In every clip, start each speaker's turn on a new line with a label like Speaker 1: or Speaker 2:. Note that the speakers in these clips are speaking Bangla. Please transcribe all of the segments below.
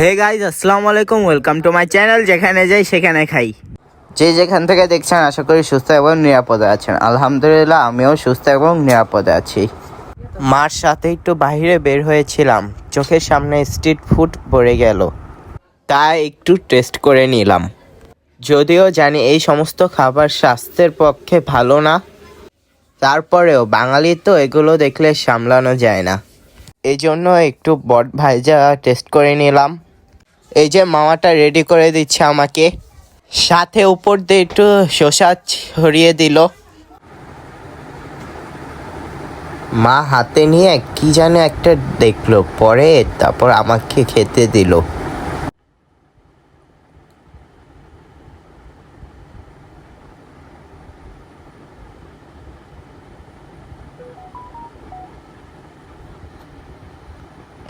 Speaker 1: হে গাইজ আসসালামু আলাইকুম ওয়েলকাম টু মাই চ্যানেল যেখানে যাই সেখানে খাই। যে যেখান থেকে দেখছেন, আশা করি সুস্থ এবং নিরাপদে আছেন। আলহামদুলিল্লাহ, আমিও সুস্থ এবং নিরাপদে আছি। মার সাথে একটু বাইরে বের হয়েছিলাম। চোখের সামনে স্ট্রিট ফুড পড়ে গেল। তাই একটু টেস্ট করে নিলাম। যদিও জানি এই সমস্ত খাবার স্বাস্থ্যের পক্ষে ভালো না। তারপরেও বাঙালি তো এগুলো দেখলে সামলানো যায় না। এই জন্য একটু বট ভাইজা টেস্ট করে নিলাম। এই যে মামাটা রেডি করে দিচ্ছে আমাকে। সাথে উপর দিয়ে একটু শসা ছড়িয়ে দিল। মা হাতে নিয়ে কি যেন একটা দেখল, পরে তারপর আমাকে খেতে দিল।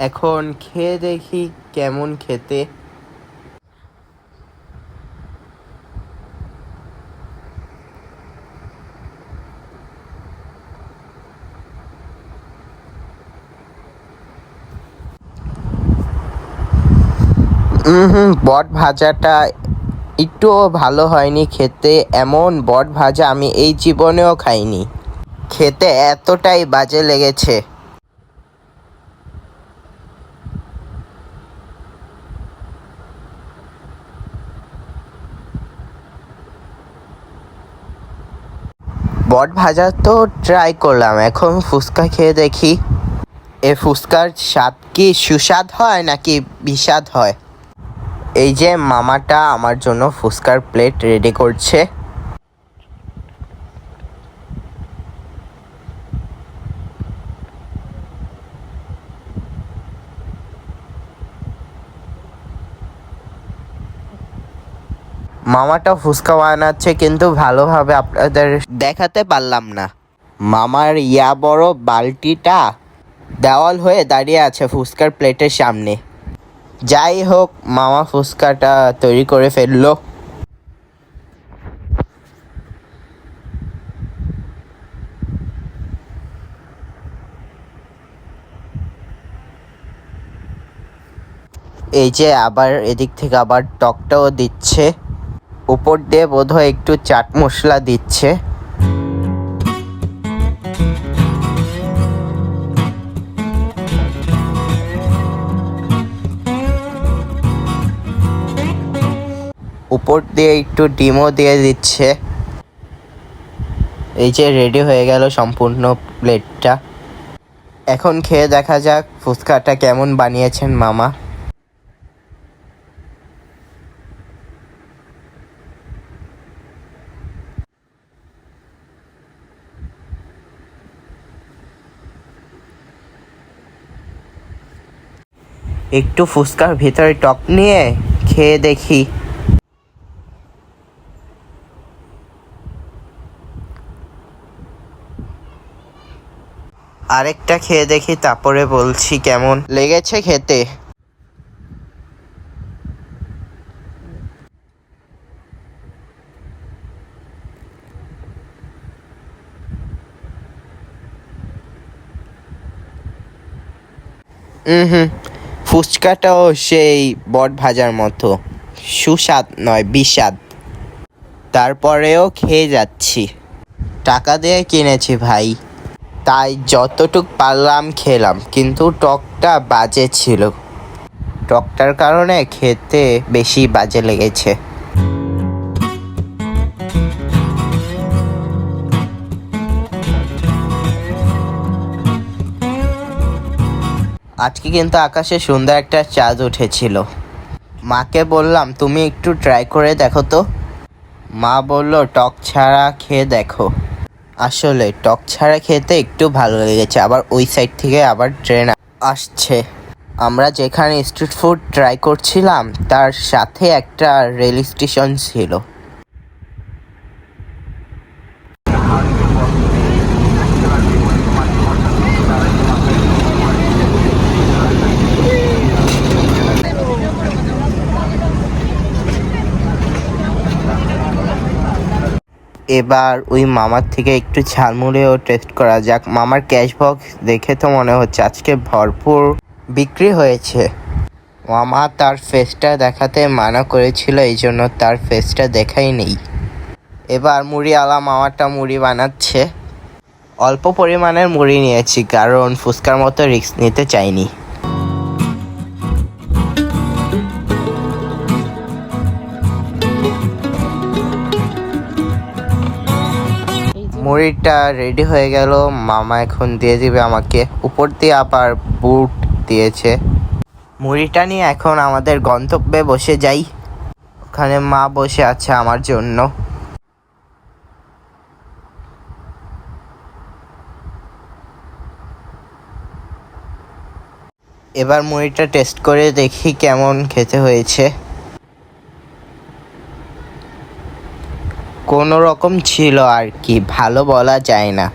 Speaker 1: এখন খেয়ে দেখি কেমন খেতে? হুম বট ভাজাটা একটুও ভালো হয়নি খেতে। এমন বট ভাজা আমি এই জীবনেও খাইনি। খেতে এতটাই বাজে লেগেছে। বট ভাজা তো ট্রাই করলাম, এখন ফুচকা খেয়ে দেখি। এ ফুচকার স্বাদ কি সুস্বাদ হয় নাকি বিস্বাদ হয়? এই যে মামাটা আমার জন্য ফুচকার প্লেট রেডি করছে। মামাটা ফুচকা বানাচ্ছে কিন্তু ভালোভাবে আপনাদের দেখাতে পারলাম না। মামার ইয়া বড় বালতিটা দেওয়াল হয়ে দাঁড়িয়ে আছে ফুচকার প্লেটের সামনে। যাই হোক, মামা ফুচকাটা তৈরি করে ফেলল। এই যে আবার এদিক থেকে আবার টকটাও দিচ্ছে। উপর দিয়ে বোধহয় একটু চাট মশলা দিচ্ছে। উপর দিয়ে একটু ডিমও দিয়ে দিচ্ছে। এই যে রেডি হয়ে গেল সম্পূর্ণ প্লেটটা। এখন খেয়ে দেখা যাক ফুচকাটা কেমন বানিয়েছেন মামা। একটু ফুচকার ভিতরে টক নিয়ে খেয়ে দেখি। আরেকটা খেয়ে দেখি, তারপরে বলছি কেমন লেগেছে খেতে। হুম হুম। ফুচকাটাও সেই বট ভাজার মতো। সুস্বাদ নয়, বিস্বাদ। তারপরেও খেয়ে যাচ্ছি। টাকা দিয়ে কিনেছি ভাই। তাই যতটুক পারলাম খেলাম, কিন্তু টকটা বাজে ছিল। টকটার কারণে খেতে বেশি বাজে লেগেছে। আজকে কিন্তু আকাশে সুন্দর একটা চাঁদ উঠেছিল। মাকে বললাম, তুমি একটু ট্রাই করে দেখো তো। মা বলল, টক ছাড়া খেয়ে দেখো। আসলে, টক ছাড়া খেতে একটু ভালো লেগেছে, আবার ওই সাইড থেকে আবার ট্রেন আসছে। আমরা যেখানে স্ট্রিট ফুড ট্রাই করছিলাম, তার সাথে একটা রেল স্টেশন ছিল। এবার ওই মামার থেকে একটু ঝালমুড়িও টেস্ট করা যাক। মামার ক্যাশ বক্স দেখে তো মনে হচ্ছে আজকে ভরপুর বিক্রি হয়েছে। মামা তার ফেসটা দেখাতে মানা করেছিল, এই জন্য তার ফেসটা দেখাই নেই। এবার মুড়ি আলা মামাটা মুড়ি বানাচ্ছে। অল্প পরিমাণের মুড়ি নিয়েছি, কারণ ফুচকার মতো রিস্ক নিতে চাইনি। মুড়িটা রেডি হয়ে গেল। মামা এখন দিয়ে দিবে আমাকে। উপর দিয়ে আবার বুট দিয়েছে। মুড়িটা নিয়ে এখন আমাদের গন্তব্যে বসে যাই। ওখানে মা বসে আছে আমার জন্য। এবার মুড়িটা টেস্ট করে দেখি কেমন খেতে হয়েছে। কোনো রকম ছিল আর কি, ভালো বলা যায় না।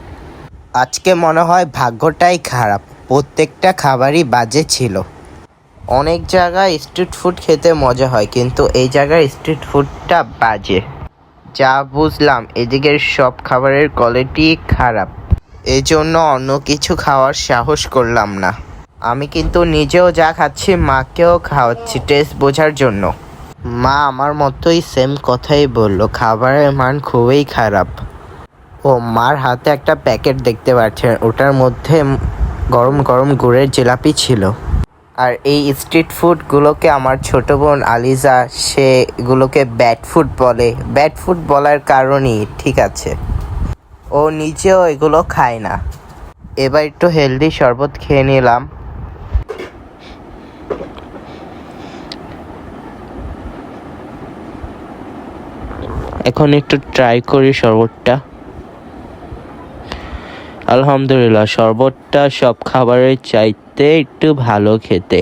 Speaker 1: আজকে মনে হয় ভাগ্যটাই খারাপ, প্রত্যেকটা খাবারই বাজে ছিল। অনেক জায়গায় স্ট্রিট ফুড খেতে মজা হয়, কিন্তু এই জায়গায় স্ট্রিট ফুডটা বাজে। যা বুঝলাম, এদিকের সব খাবারের কোয়ালিটি খারাপ। এই জন্য অন্য কিছু খাওয়ার সাহস করলাম না। আমি কিন্তু নিজেও যা খাচ্ছি, মাকেও খাওয়াচ্ছি টেস্ট বোঝার জন্য। মা আমার মতোই সেম কথাই বলল। খাবারের মান খুবই খারাপ। ও মার হাতে একটা প্যাকেট দেখতে পাচ্ছেন ওটার মধ্যে গরম গরম গুড়ের জিলাপি ছিল। আর এই স্ট্রিট ফুডগুলোকে আমার ছোট বোন আলিজা, সে এগুলোকে ব্যাড ফুড বলে। ব্যাড ফুড বলার কারণই, ঠিক আছে। ও নিজেও এগুলো খায় না। এবার একটু হেলদি শরবত খেয়ে নিলাম। এখন একটু ট্রাই করি শরবতটা। আলহামদুলিল্লাহ শরবতটা সব খাবারের চাইতে একটু ভালো খেতে।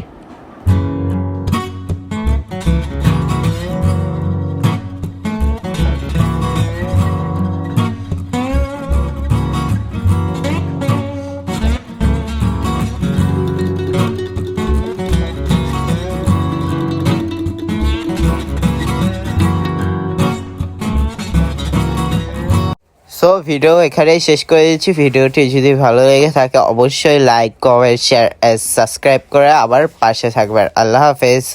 Speaker 1: সো ভিডিও এখানেই শেষ করে দিচ্ছি। ভিডিওটি যদি ভালো লেগে থাকে, অবশ্যই লাইক কমেন্ট শেয়ার সাবস্ক্রাইব করে আবার পাশে থাকবেন। আল্লাহ হাফেজ।